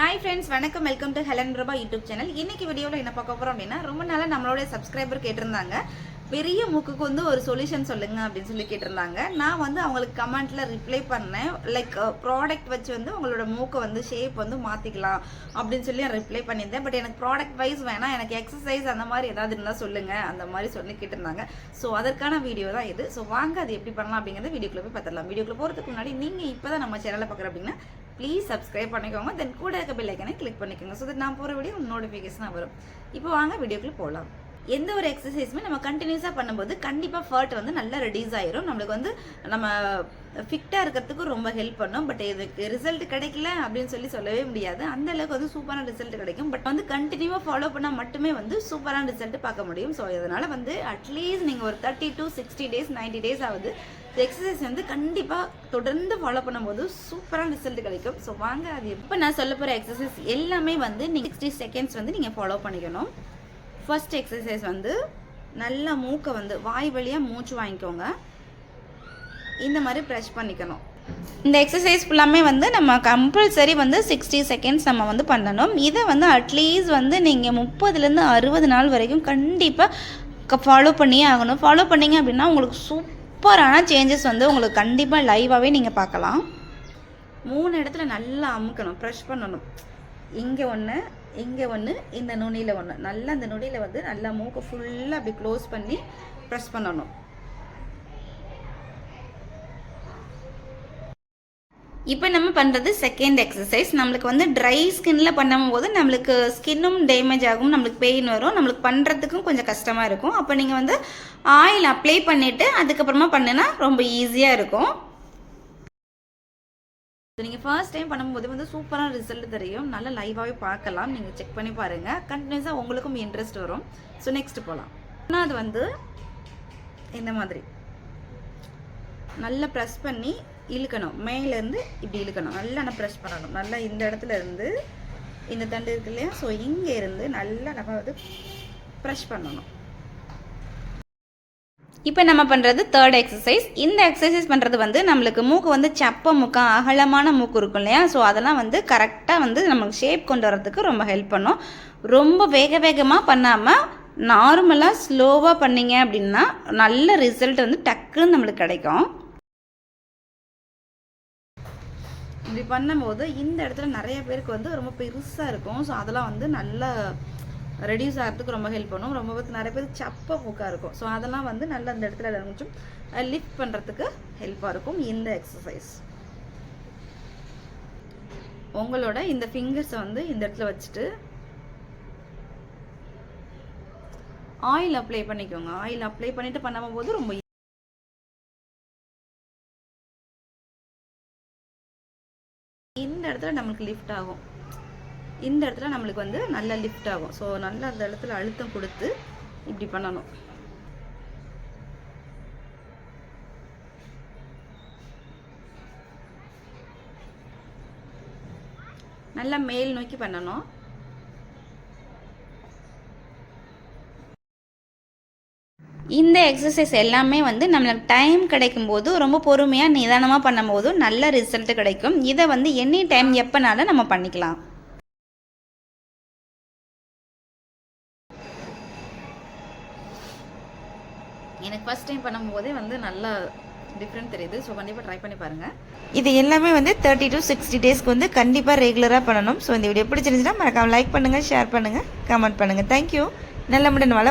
Hi friends வணக்கம். Welcome to Helen Rupa YouTube channel இன்னைக்கு வீடியோவில் என்ன பார்க்க போகிறோம் அப்படின்னா ரொம்ப நாளாக நம்மளோட சப்ஸ்கிரைபர் கேட்டிருந்தாங்க. பெரிய மூக்குக்கு வந்து ஒரு சொல்யூஷன் சொல்லுங்க அப்படின்னு சொல்லி கேட்டிருந்தாங்க. நான் வந்து அவங்களுக்கு கமெண்ட்ல ரிப்ளை பண்ணேன். லைக் ப்ராடக்ட் வச்சு வந்து உங்களோட மூக்கை வந்து ஷேப் வந்து மாற்றிக்கலாம் அப்படின்னு சொல்லி நான் ரிப்ளை பண்ணியிருந்தேன். பட் எனக்கு ப்ராடக்ட் வைஸ் வேணாம். எனக்கு எக்ஸசைஸ் அந்த மாதிரி ஏதாவது இருந்தால் சொல்லுங்க. அந்த மாதிரி சொல்லி கேட்டிருந்தாங்க. ஸோ அதற்கான வீடியோ தான் இது. ஸோ வாங்க அது எப்படி பண்ணலாம் அப்படிங்கிறத வீடியோக்குள்ள போய் பார்த்துடலாம். வீடியோக்குள்ள போகிறதுக்கு முன்னாடி நீங்கள் இப்போ தான் நம்ம சேனலை பார்க்குற அப்படின்னா ப்ளீஸ் சப்ஸ்கிரைப் பண்ணிக்கோங்க. தென் கூட இருக்க பெல் ஐக்கனை கிளிக் பண்ணிக்கோங்க. ஸோ தட் நான் போகிற வீடியோ நோட்டிஃபிகேஷனாக வரும். இப்போ வாங்க வீடியோக்குள்ளே போகலாம் எந்த ஒரு எக்ஸசைஸுமே நம்ம கண்டினியூஸாக பண்ணும்போது கண்டிப்பாக ஃபர்ட் வந்து நல்லா ரெடியூஸ் ஆயிரும். நம்மளுக்கு வந்து நம்ம ஃபிட்டாக இருக்கிறதுக்கு ரொம்ப ஹெல்ப் பண்ணும். பட் இதுக்கு ரிசல்ட் கிடைக்கல அப்படின்னு சொல்லி சொல்லவே முடியாது. அந்த அளவுக்கு வந்து சூப்பரான ரிசல்ட் கிடைக்கும். பட் வந்து கண்டினியூவாக ஃபாலோ பண்ணால் மட்டுமே வந்து சூப்பரான ரிசல்ட் பார்க்க முடியும். ஸோ இதனால் வந்து அட்லீஸ்ட் நீங்கள் ஒரு thirty to sixty days ninety days ஆகுது எக்ஸசைஸ் வந்து கண்டிப்பாக தொடர்ந்து ஃபாலோ பண்ணும்போது சூப்பரான ரிசல்ட் கிடைக்கும். ஸோ வாங்க அது இப்போ நான் சொல்ல போகிற எக்ஸசைஸ் எல்லாமே வந்து நீங்கள் சிக்ஸ்டி செகண்ட்ஸ் வந்து நீங்கள் ஃபாலோ பண்ணிக்கணும். ஃபர்ஸ்ட் எக்ஸசைஸ் வந்து நல்லா மூக்கை வந்து வாய் வழியாக மூச்சு வாங்கிக்கோங்க. இந்த மாதிரி ப்ரெஷ் பண்ணிக்கணும். இந்த எக்ஸசைஸ் ஃபுல்லாமே வந்து நம்ம கம்பல்சரி வந்து சிக்ஸ்டி செகண்ட்ஸ் நம்ம வந்து பண்ணணும். இதை வந்து அட்லீஸ்ட் வந்து நீங்கள் முப்பதுலேருந்து அறுபது நாள் வரைக்கும் கண்டிப்பாக ஃபாலோ பண்ணியே ஆகணும். ஃபாலோ பண்ணிங்க அப்படின்னா உங்களுக்கு சூப்பரான சேஞ்சஸ் வந்து உங்களுக்கு கண்டிப்பாக லைவாகவே நீங்கள் பார்க்கலாம். மூணு இடத்துல நல்லா அமுக்கணும் ப்ரெஷ் பண்ணணும். இங்கே ஒன்று இங்கே ஒன்று இந்த நுனியில் ஒன்று நல்லா அந்த நுனியில் வந்து நல்லா மூக்கை ஃபுல்லாக அப்படி க்ளோஸ் பண்ணி ப்ரெஸ் பண்ணணும். இப்போ நம்ம பண்ணுறது செகண்ட் எக்ஸசைஸ் நம்மளுக்கு வந்து ட்ரை ஸ்கின்ல பண்ணும்போது நம்மளுக்கு ஸ்கின்னும் டேமேஜ் ஆகும் நம்மளுக்கு பெயின் வரும். நம்மளுக்கு பண்ணுறதுக்கும் கொஞ்சம் கஷ்டமாக இருக்கும். அப்போ நீங்கள் வந்து ஆயில் அப்ளை பண்ணிவிட்டு அதுக்கப்புறமா பண்ணுனா ரொம்ப ஈஸியாக இருக்கும். நீங்கள் ஃபர்ஸ்ட் டைம் பண்ணும்போது வந்து சூப்பரான ரிசல்ட் தெரியும். நல்லா லைவாகவே பார்க்கலாம். நீங்கள் செக் பண்ணி பாருங்கள் கண்டினியூஸாக உங்களுக்கும் இன்ட்ரெஸ்ட் வரும். ஸோ நெக்ஸ்ட் போகலாம் அது வந்து இந்த மாதிரி? நல்லா ப்ரெஸ் பண்ணி இழுக்கணும். மேலேருந்து இப்படி இழுக்கணும். நல்லா நம்ம ப்ரெஸ் பண்ணணும். நல்லா இந்த இடத்துல இருந்து இந்த தண்டு இருக்கு இல்லையா? ஸோ இங்கே இருந்து நல்லா நம்ம வந்து ப்ரெஷ் பண்ணணும். இப்போ நம்ம பண்ணுறது தேர்ட் எக்ஸசைஸ் இந்த எக்ஸசைஸ் பண்ணுறது வந்து நம்மளுக்கு மூக்கு வந்து சப்ப மூக்கம் அகலமான மூக்கு இருக்கும் இல்லையா? ஸோ அதெல்லாம் வந்து கரெக்டாக வந்து நமக்கு ஷேப் கொண்டு வரதுக்கு ரொம்ப ஹெல்ப் பண்ணும். ரொம்ப வேக வேகமாக பண்ணாமல் நார்மலாக ஸ்லோவாக பண்ணீங்க அப்படின்னா நல்ல ரிசல்ட் வந்து டக்குன்னு நம்மளுக்கு கிடைக்கும். இப்படி பண்ணும்போது இந்த இடத்துல நிறைய பேருக்கு வந்து ரொம்ப பெருசாக இருக்கும். ஸோ அதெல்லாம் வந்து நல்லா ரெடியூஸ் ஆகிறதுக்கு ரொம்ப ஹெல்ப் பண்ணும். ரொம்ப பேருக்கு நிறைய பேருக்கு சப்ப மூக்காக இருக்கும். ஸோ அதெல்லாம் வந்து நல்லா அந்த இடத்துல கொஞ்சம் லிஃப்ட் பண்ணுறதுக்கு ஹெல்ப்பாக இருக்கும் இந்த எக்ஸசைஸ் உங்களோட இந்த ஃபிங்கர்ஸை வந்து இந்த இடத்துல வச்சுட்டு ஆயில் அப்ளை பண்ணிக்கோங்க. ஆயில் அப்ளை பண்ணிட்டு பண்ணும்போது ரொம்ப இந்த இடத்துல நம்மளுக்கு லிஃப்ட் ஆகும். இந்த இடத்துல நம்மளுக்கு வந்து நல்லா லிஃப்ட் ஆகும். ஸோ நல்லா அந்த இடத்துல அழுத்தம் கொடுத்து இப்படி பண்ணணும். நல்லா மேல் நோக்கி பண்ணணும். இந்த எக்ஸசைஸ் எல்லாமே வந்து நம்மளுக்கு டைம் கிடைக்கும்போது ரொம்ப பொறுமையாக நிதானமாக பண்ணும்போது நல்ல ரிசல்ட் கிடைக்கும். இதை வந்து எனி டைம் எப்போனாலும் நம்ம பண்ணிக்கலாம். எனக்கு ஃபர்ஸ்ட் டைம் பண்ணும்போதே வந்து நல்லா டிஃப்ரெண்ட் தெரியுது. ஸோ கண்டிப்பாக ட்ரை பண்ணி பாருங்கள் இது எல்லாமே வந்து தேர்ட்டி டு சிக்ஸ்டி டேஸ்க்கு வந்து கண்டிப்பாக ரெகுலராக பண்ணணும். ஸோ இந்த வீடியோ பிடிச்சிருந்துச்சுன்னா மறக்காம லைக் பண்ணுங்கள் ஷேர் பண்ணுங்கள் கமெண்ட் பண்ணுங்கள் தேங்க்யூ நல்ல முடன் வள